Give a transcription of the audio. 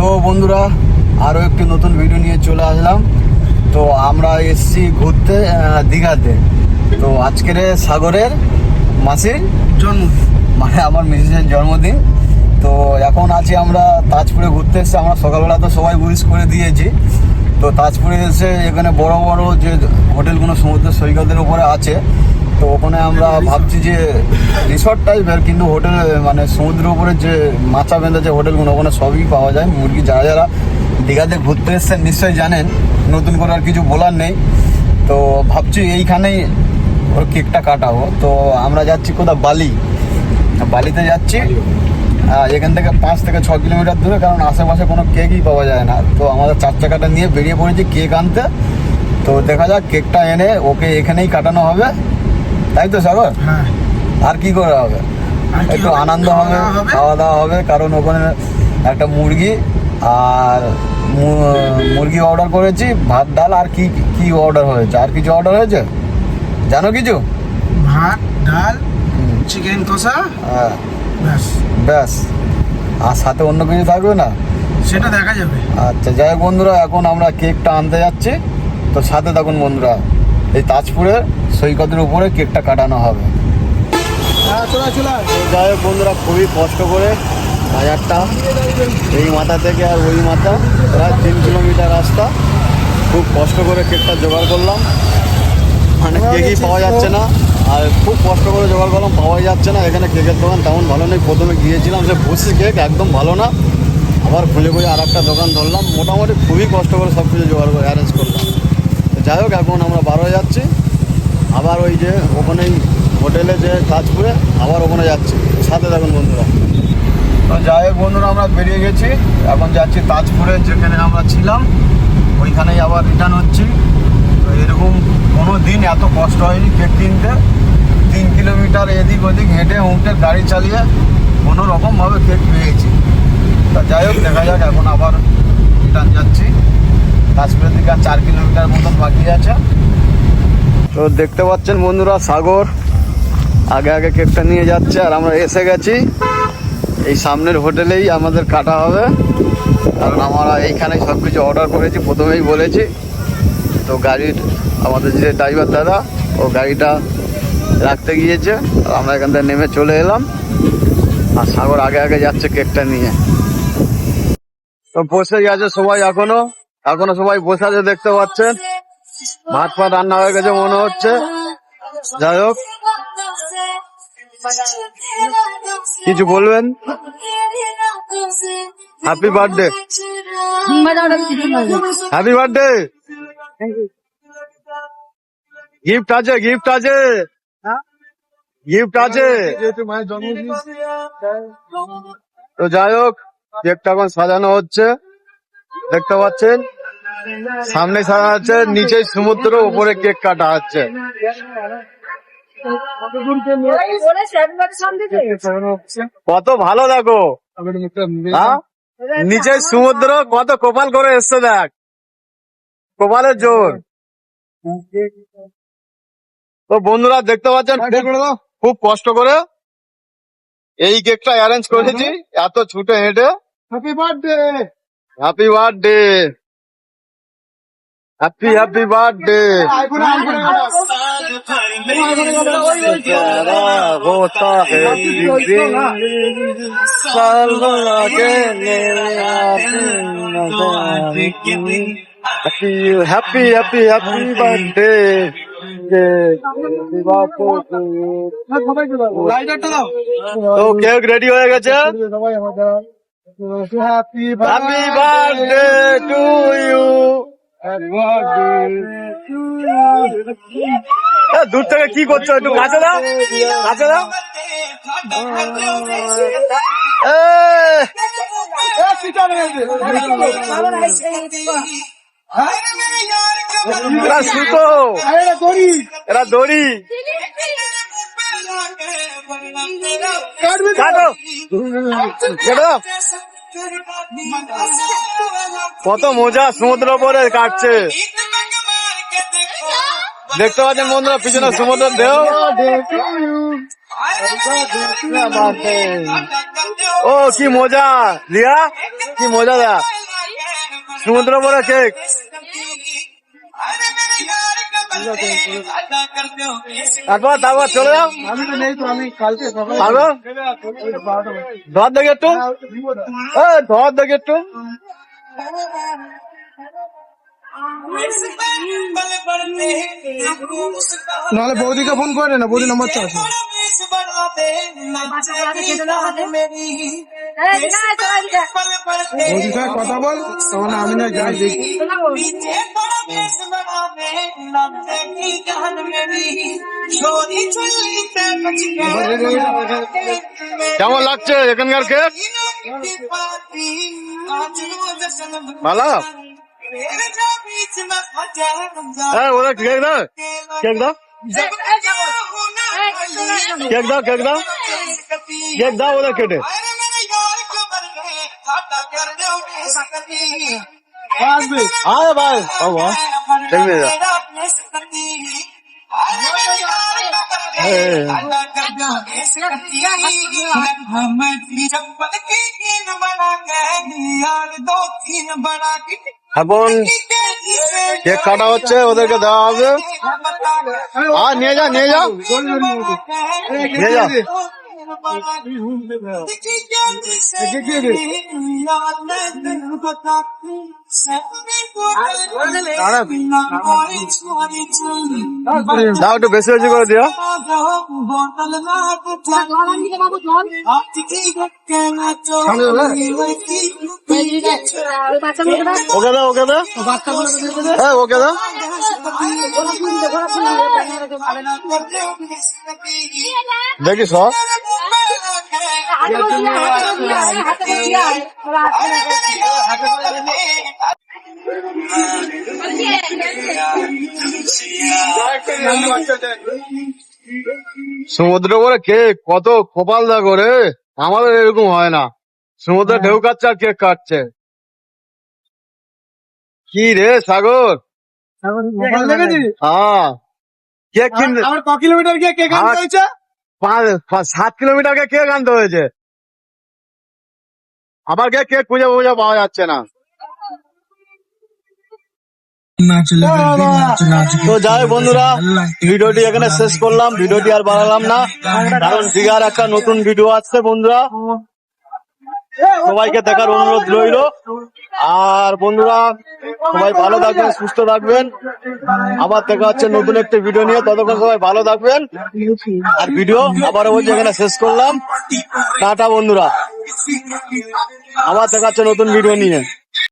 তো বন্ধুরা আরও একটি নতুন ভিডিও নিয়ে চলে আসলাম। তো আমরা এসছি ঘুরতে দীঘাতে। তো আজকের সাগরের মাসির জন্মদিন। মানে আমার মিসেসের জন্মদিন। তো এখন আছি আমরা তাজপুরে ঘুরতে এসেছি আমরা সকালবেলা তো সবাই উইশ করে দিয়েছি। তো তাজপুরে এসে এখানে বড় বড় যে হোটেলগুলো সমুদ্র সৈকতের উপরে আছে তো ওখানে আমরা ভাবছি যে রিসর্ট টাইপের কিন্তু হোটেল মানে সমুদ্র উপরে যে মাচা বেঁধে যে হোটেলগুলো ওখানে সবই পাওয়া যায়। মুরগি যারা যারা দীঘাতে ঘুরতে এসছেন নিশ্চয়ই জানেন, নতুন করে আর কিছু বলার নেই। তো ভাবছি এইখানেই ওর কেকটা কাটাবো। তো আমরা যাচ্ছি কোথাও, বালি। বালিতে যাচ্ছি। এখান থেকে পাঁচ থেকে ছ কিলোমিটার দূরে, কারণ আশেপাশে কোনো কেকই পাওয়া যায় না। তো আমাদের চার চাকাটা নিয়ে বেরিয়ে পড়েছি কেক আনতে। তো দেখা যাক, কেকটা এনে ওকে এখানেই কাটানো হবে। তাই তো সাগর? হ্যাঁ। আর কি করে হবে? একটু আনন্দ হবে খাওয়া দাওয়া হবে কারণ ওখানে একটা মুরগি আর মুরগি অর্ডার করেছি ভাত ডাল আর কি কি অর্ডার হয়েছে? আর কিছু অর্ডার হয়েছে? জানো কিছু? ভাত ডাল চিকেন কষা হ্যাঁ। ব্যাস। ব্যাস। আর সাথে অন্য কিছু থাকবে না? সেটা দেখা যাবে। আচ্ছা যাই হোক বন্ধুরা এখন আমরা কেকটা আনতে যাচ্ছি। তো সাথে থাকুন বন্ধুরা। এই তাজপুরে সৈকতের উপরে কেকটা কাটানো হবে। হ্যাঁ যাই হোক বন্ধুরা খুবই কষ্ট করে বাজারটা এই মাথা থেকে আর ওই মাথা প্রায় তিন কিলোমিটার রাস্তা। খুব কষ্ট করে কেকটা জোগাড় করলাম। মানে কেকই পাওয়া যাচ্ছে না। আর খুব কষ্ট করে জোগাড় করলাম পাওয়াই যাচ্ছে না। এখানে কেকের দোকান তেমন ভালো নেই। প্রথমে গিয়েছিলাম সে বসি কেক একদম ভালো না। আবার খুলে খুলে আর একটা দোকান ধরলাম। মোটামুটি খুবই কষ্ট করে সব কিছু জোগাড় করে অ্যারেঞ্জ করলাম। যাই হোক, এখন আমরা বার হয়ে যাচ্ছি। আবার ওই যে ওখানেই হোটেলে যে তাজপুরে আবার ওখানে যাচ্ছি। সাথে থাকুন বন্ধুরা। তো যাই হোক বন্ধুরা, আমরা বেরিয়ে গেছি। এখন যাচ্ছি তাজপুরে, যেখানে আমরা ছিলাম। ওইখানেই আবার রিটার্ন হচ্ছি। তো এরকম কোনো দিন এত কষ্ট হয়নি কেক কিনতে। তিন কিলোমিটার এদিক ওদিক হেঁটে উঁটে গাড়ি চালিয়ে কোনো রকমভাবে কেক পেয়েছি। তা যাই হোক, দেখা যাক এখন আবার রিটার্ন যাচ্ছি তাজপুরের দিকে আর চার কিলোমিটার মতন বাকি আছে তো দেখতে পাচ্ছেন বন্ধুরা, সাগর। আগে আগে কেকটা নিয়ে যাচ্ছে আর আমরা এসে গেছি। এই সামনের হোটেলেই আমাদের কাটা হবে। কারণ আমরা এইখানে সব কিছু অর্ডার করেছি, প্রথমেই বলেছি। তো গাড়ির, আমাদের যে ড্রাইভার দাদা, ও গাড়িটা রাখতে গিয়েছে। আর আমরা এখান থেকে নেমে চলে এলাম। আর সাগর আগে আগে যাচ্ছে কেকটা নিয়ে। তো বসে গেছে সবাই এখনও। এখনও সবাই বসে আছে, দেখতে পাচ্ছেন। ভাত ফাত রান্না হয়ে গেছে, মনে হচ্ছে। যাই হোক। কিছু বলবেন? Happy birthday happy birthday gift আছে গিফট আছে। গিফট আছে। তো যাই হোক কেকটা এখন সাজানো হচ্ছে। দেখতে পাচ্ছেন? সামনে সাজানো হচ্ছে নিচে সমুদ্র উপরে কেক কাটা হচ্ছে কত ভালো দেখো। হ্যাঁ? নিচে সমুদ্র কত কপাল করে এসছে দেখ। কপালের জোর। তো বন্ধুরা দেখতে পাচ্ছেন খুব- খুব কষ্ট করে এই কেকটা অ্যারেঞ্জ করেছি। এত ছুটে হেঁটে। Happy birthday happy birthday happy happy birthday iPhone iPhone होता है साल भर के हैप्पी हैप्पी हैप्पी बर्थडे লাইটারটা দাও তো কেক রেডি হয়ে গেছে সবাই আমাদের happy happy birthday to you দূর থেকে কি করছ একটু কাছে দাও কাছে দাও। এরা সুতো। এরা দড়ি। কাটো। কেটে। কত মজা সমুদ্র পরে কাটছে। দেখতে পাচ্ছেন বন্ধুরা, পিছনে সমুদ্র ঢেউ। ও, কি মজা, রিয়া? কি মজা দা সমুদ্র বলে কেক। তারপর তারপর চলে যাও। আমি তো নেই তো আমি কালকে ধর দেখে একটু। ধর দেখে একটু। নাহলে বৌদিকে ফোন করে না বৌদি নম্বর সঙ্গে কথা বল, তখন আমি না যাই দেখি। কেমন লাগছে এখানকার কেক ভালো হ্যাঁ ওরা কেক দাও কেক দাও কেক দাও কেক দাও কেক দাও এখন কেক কাটা হচ্ছে ওদেরকে দেওয়া হবে। আর নিয়ে যা নিয়ে যাও নিয়ে যাও দাও একটু বেশি বেশি করে দিও। ওকে দাও ওকে হ্যাঁ ওকে দাও। দেখি সব। সমুদ্র করে কেক কত কপাল দা করে আমাদের এরকম হয় না। সমুদ্রে ঢেউ কাটছে আর কেক কাটছে। কি রে সাগর? হ্যাঁ। কেক কিনতে আমার ক কিলোমিটার গিয়ে কে কাটতে হয়েছে? পাঁচ পাঁচ- সাত কিলোমিটারকে কেক আনতে হয়েছে? আমার কে কেক খুঁজে খুঁজে পাওয়া যাচ্ছে না। তো যাই বন্ধুরা ভিডিওটি এখানে শেষ করলাম ভিডিওটি আর বাড়ালাম না। কারণ দীঘার একটা নতুন ভিডিও আসছে বন্ধুরা। সবাইকে দেখার অনুরোধ রইল। আর বন্ধুরা সবাই ভালো থাকবেন, সুস্থ থাকবেন। আবার দেখা হচ্ছে নতুন একটি ভিডিও নিয়ে। ততক্ষণ সবাই ভালো থাকবেন। আর ভিডিও আবার বলছি, এখানে শেষ করলাম। টাটা, বন্ধুরা। আবার দেখা হচ্ছে নতুন ভিডিও নিয়ে।